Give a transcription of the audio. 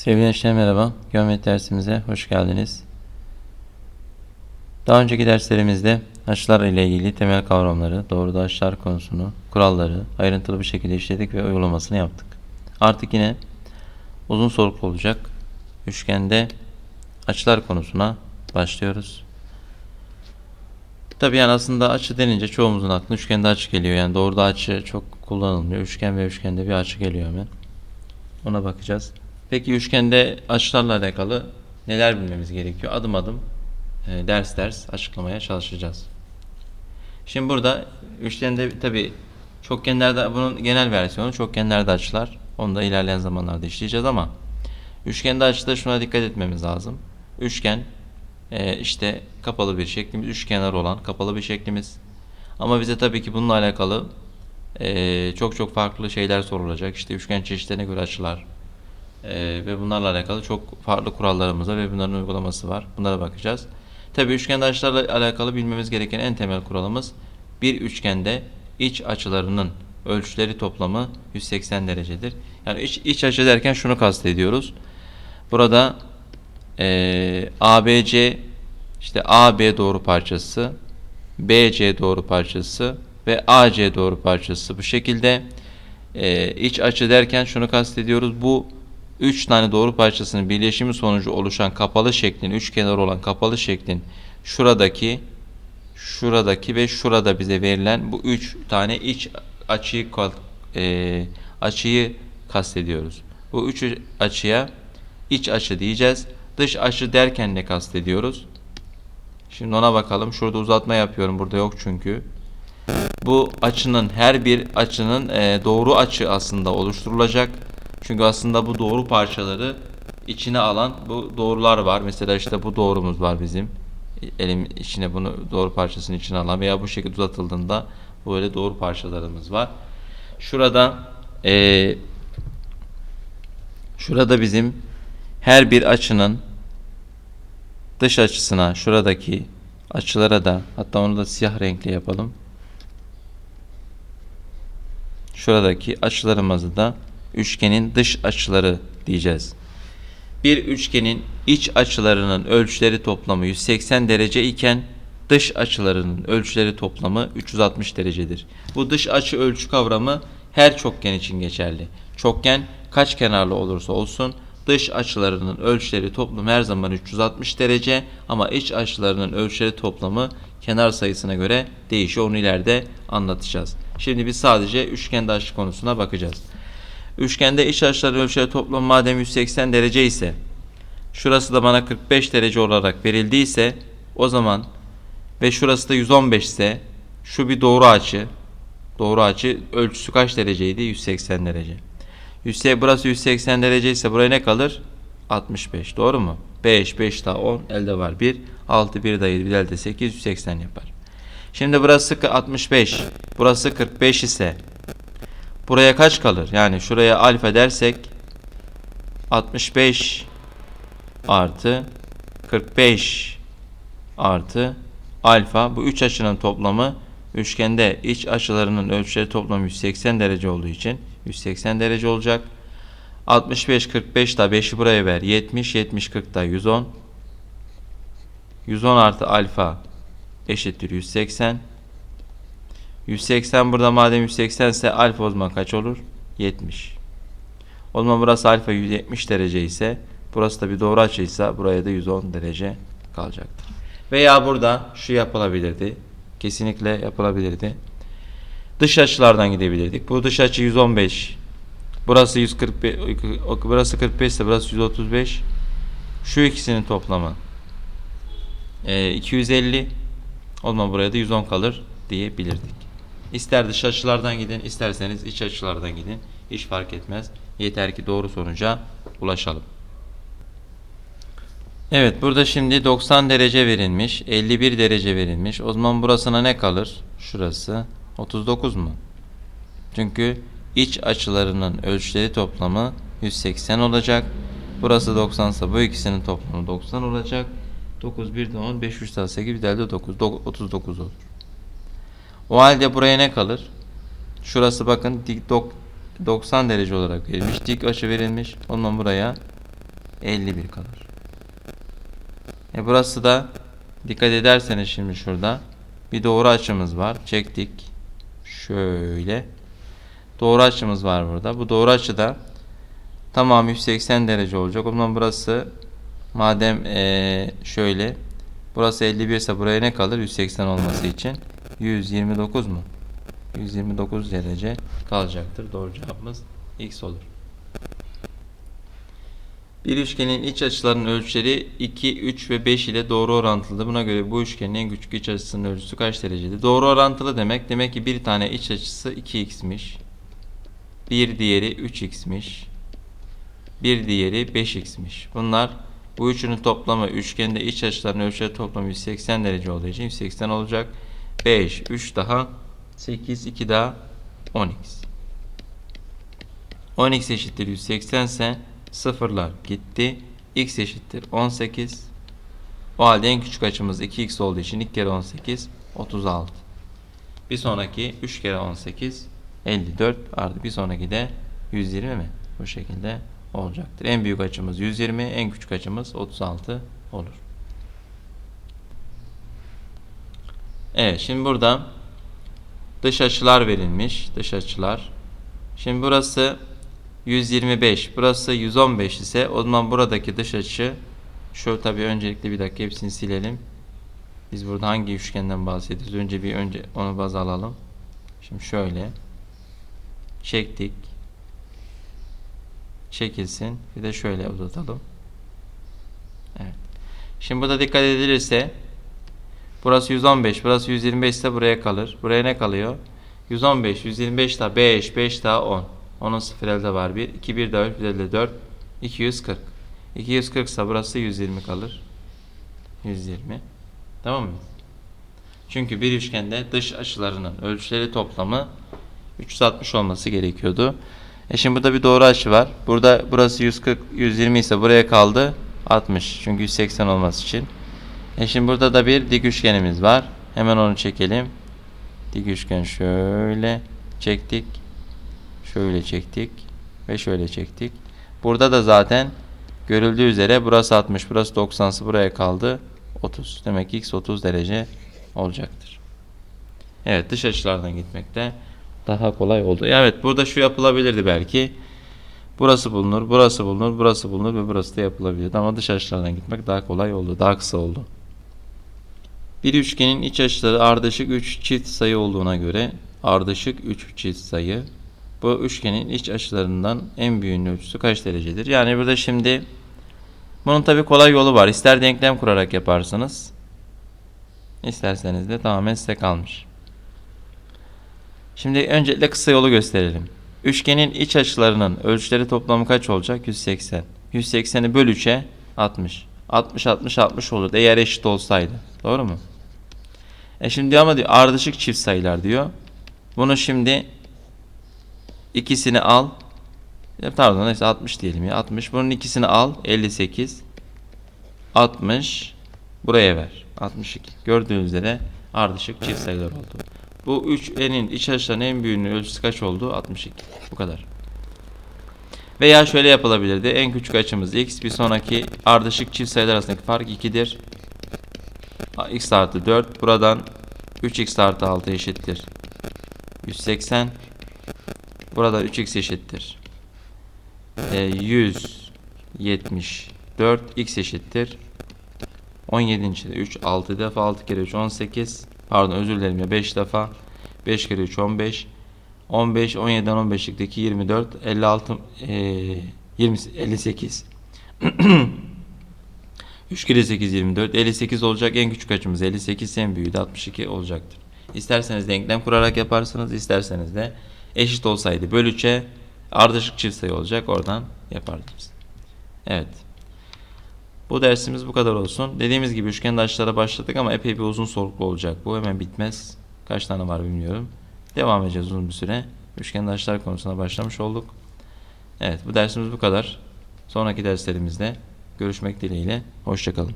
Sevgili gençler merhaba. Geometri dersimize hoş geldiniz. Daha önceki derslerimizde açılar ile ilgili temel kavramları, doğruda açılar konusunu, kuralları ayrıntılı bir şekilde işledik ve uygulamasını yaptık. Artık yine uzun soluklu olacak üçgende açılar konusuna başlıyoruz. Tabii yani aslında açı denince çoğumuzun aklına üçgende açı geliyor. Yani doğruda açı çok kullanılmıyor. Üçgen ve üçgende bir açı geliyor hemen. Ona bakacağız. Peki üçgende açılarla alakalı neler bilmemiz gerekiyor? Adım adım e, ders ders açıklamaya çalışacağız. Şimdi burada üçgende tabi çokgenlerde bunun genel versiyonu çokgenlerde açılar. Onu da ilerleyen zamanlarda işleyeceğiz ama üçgende açıda şuna dikkat etmemiz lazım. Üçgen e, işte kapalı bir şeklimiz, üç kenar olan kapalı bir şeklimiz. Ama bize tabii ki bununla alakalı e, çok çok farklı şeyler sorulacak. İşte üçgen çeşitlerine göre açılar, ee, ve bunlarla alakalı çok farklı kurallarımız var ve bunların uygulaması var. Bunlara bakacağız. Tabii üçgende açılarla alakalı bilmemiz gereken en temel kuralımız bir üçgende iç açılarının ölçüleri toplamı 180 derecedir. Yani iç, iç açı derken şunu kastediyoruz. Burada eee ABC işte AB doğru parçası, BC doğru parçası ve AC doğru parçası bu şekilde eee iç açı derken şunu kastediyoruz. Bu 3 tane doğru parçasının birleşimi sonucu oluşan kapalı şeklin, üç kenar olan kapalı şeklin şuradaki, şuradaki ve şurada bize verilen bu 3 tane iç açıyı e, açıyı kastediyoruz. Bu üç açıya iç açı diyeceğiz. Dış açı derken ne kastediyoruz? Şimdi ona bakalım. Şurada uzatma yapıyorum. Burada yok çünkü. Bu açının her bir açının e, doğru açı aslında oluşturulacak. Çünkü aslında bu doğru parçaları içine alan bu doğrular var. Mesela işte bu doğrumuz var bizim. Elim içine bunu doğru parçasının içine alan veya bu şekilde uzatıldığında böyle doğru parçalarımız var. Şurada e, şurada bizim her bir açının dış açısına şuradaki açılara da hatta onu da siyah renkli yapalım. Şuradaki açılarımızı da üçgenin dış açıları diyeceğiz. Bir üçgenin iç açılarının ölçüleri toplamı 180 derece iken dış açılarının ölçüleri toplamı 360 derecedir. Bu dış açı ölçü kavramı her çokgen için geçerli. Çokgen kaç kenarlı olursa olsun dış açılarının ölçüleri toplamı her zaman 360 derece ama iç açılarının ölçüleri toplamı kenar sayısına göre değişiyor. Onu ileride anlatacağız. Şimdi biz sadece üçgende açı konusuna bakacağız. Üçgende iç açılar ölçüleri toplam madem 180 derece ise şurası da bana 45 derece olarak verildiyse o zaman ve şurası da 115 ise şu bir doğru açı. Doğru açı ölçüsü kaç dereceydi? 180 derece. 100, burası 180 derece ise buraya ne kalır? 65. Doğru mu? 5, 5 daha 10 elde var. 1, 6, 1 daha 7, 1 elde 8, 180 yapar. Şimdi burası 65. Burası 45 ise Buraya kaç kalır? Yani şuraya alfa dersek 65 artı 45 artı alfa bu üç açının toplamı üçgende iç açılarının ölçüleri toplamı 180 derece olduğu için 180 derece olacak. 65 45 da 5'i buraya ver. 70 70 40 da 110. 110 artı alfa eşittir 180. 180 burada madem 180 ise alfa o zaman kaç olur? 70. O zaman burası alfa 170 derece ise burası da bir doğru açıysa buraya da 110 derece kalacaktır. Veya burada şu yapılabilirdi. Kesinlikle yapılabilirdi. Dış açılardan gidebilirdik. Bu dış açı 115. Burası 145 burası 45 ise burası 135. Şu ikisinin toplamı e, 250. O zaman buraya da 110 kalır diyebilirdik. İster dış açılardan gidin, isterseniz iç açılardan gidin. Hiç fark etmez. Yeter ki doğru sonuca ulaşalım. Evet, burada şimdi 90 derece verilmiş, 51 derece verilmiş. O zaman burasına ne kalır? Şurası 39 mu? Çünkü iç açılarının ölçüleri toplamı 180 olacak. Burası 90 ise bu ikisinin toplamı 90 olacak. 9 1 de 10 5 3 daha 8 bir de 9 39 olur. O halde buraya ne kalır? Şurası bakın dik 90 derece olarak verilmiş. Dik açı verilmiş. O zaman buraya 51 kalır. E burası da dikkat ederseniz şimdi şurada bir doğru açımız var. Çektik. Şöyle. Doğru açımız var burada. Bu doğru açıda tamam 180 derece olacak. O zaman burası madem eee, şöyle burası 51 ise buraya ne kalır 180 olması için? 129 mu? 129 derece kalacaktır. Doğru cevabımız X olur. Bir üçgenin iç açılarının ölçüleri 2, 3 ve 5 ile doğru orantılı. Buna göre bu üçgenin en küçük iç açısının ölçüsü kaç derecedir? Doğru orantılı demek demek ki bir tane iç açısı 2x'miş. Bir diğeri 3x'miş. Bir diğeri 5x'miş. Bunlar bu üçünün toplamı üçgende iç açılarının ölçüleri toplamı 180 derece olduğu için 180 olacak. 5, 3 daha 8, 2 daha 10x. 10x eşittir 180 ise sıfırlar gitti. x eşittir 18. O halde en küçük açımız 2x olduğu için 2 kere 18 36. Bir sonraki 3 kere 18 54 artı bir sonraki de 120 mi? Bu şekilde olacaktır. En büyük açımız 120, en küçük açımız 36 olur. Evet, şimdi burada dış açılar verilmiş. Dış açılar. Şimdi burası 125, burası 115 ise o zaman buradaki dış açı şu tabii öncelikle bir dakika hepsini silelim. Biz burada hangi üçgenden bahsediyoruz? Önce bir önce onu baz alalım. Şimdi şöyle çektik. Çekilsin. Bir de şöyle uzatalım. Evet. Şimdi burada dikkat edilirse burası 115, burası 125 ise buraya kalır. Buraya ne kalıyor? 115, 125 daha 5, 5 daha 10. Onun sıfır elde var 1. 2 1 daha 3 bir elde 4. 240. 240 ise burası 120 kalır. 120. Tamam mı? Çünkü bir üçgende dış açılarının ölçüleri toplamı 360 olması gerekiyordu. E şimdi burada bir doğru açı var. Burada burası 140 120 ise buraya kaldı 60. Çünkü 180 olması için. E şimdi burada da bir dik üçgenimiz var. Hemen onu çekelim. Dik üçgen şöyle çektik. Şöyle çektik ve şöyle çektik. Burada da zaten görüldüğü üzere burası 60, burası 90'sı buraya kaldı 30. Demek ki x 30 derece olacaktır. Evet dış açılardan gitmekte daha kolay oldu. Evet burada şu yapılabilirdi belki. Burası bulunur, burası bulunur, burası bulunur ve burası da yapılabilirdi. Ama dış açılardan gitmek daha kolay oldu, daha kısa oldu. Bir üçgenin iç açıları ardışık 3 çift sayı olduğuna göre ardışık 3 çift sayı bu üçgenin iç açılarından en büyüğünün ölçüsü kaç derecedir? Yani burada şimdi bunun tabi kolay yolu var. İster denklem kurarak yaparsınız. İsterseniz de tamamen size kalmış. Şimdi öncelikle kısa yolu gösterelim. Üçgenin iç açılarının ölçüleri toplamı kaç olacak? 180. 180'i böl 3'e 60. 60 60 60 olurdu eğer eşit olsaydı. Doğru mu? E şimdi ama diyor ardışık çift sayılar diyor. Bunu şimdi ikisini al. E, Pardon neyse 60 diyelim ya 60. Bunun ikisini al 58. 60 buraya ver. 62. Gördüğünüz üzere ardışık çift sayılar oldu. Bu üçgenin iç açılarının en büyüğünün ölçüsü kaç oldu? 62. Bu kadar. Veya şöyle yapılabilirdi. En küçük açımız x. Bir sonraki ardışık çift sayılar arasındaki fark 2'dir. x artı 4. Buradan 3x artı 6 eşittir. 180. Burada 3x eşittir. E, 174 x eşittir. 17. içinde 3 6 defa 6 kere 3 18. Pardon özür dilerim ya 5 defa 5 kere 3 15. 15 17'den 15'likteki 24 56 e, 20 58. 3 kere 8 24 58 olacak en küçük açımız 58 en büyüğü de 62 olacaktır. İsterseniz denklem kurarak yaparsınız isterseniz de eşit olsaydı böl 3'e ardışık çift sayı olacak oradan yapardınız. Evet. Bu dersimiz bu kadar olsun. Dediğimiz gibi üçgen açılara başladık ama epey bir uzun soluklu olacak. Bu hemen bitmez. Kaç tane var bilmiyorum. Devam edeceğiz uzun bir süre. Üçgen açılar konusuna başlamış olduk. Evet bu dersimiz bu kadar. Sonraki derslerimizde görüşmek dileğiyle. Hoşçakalın.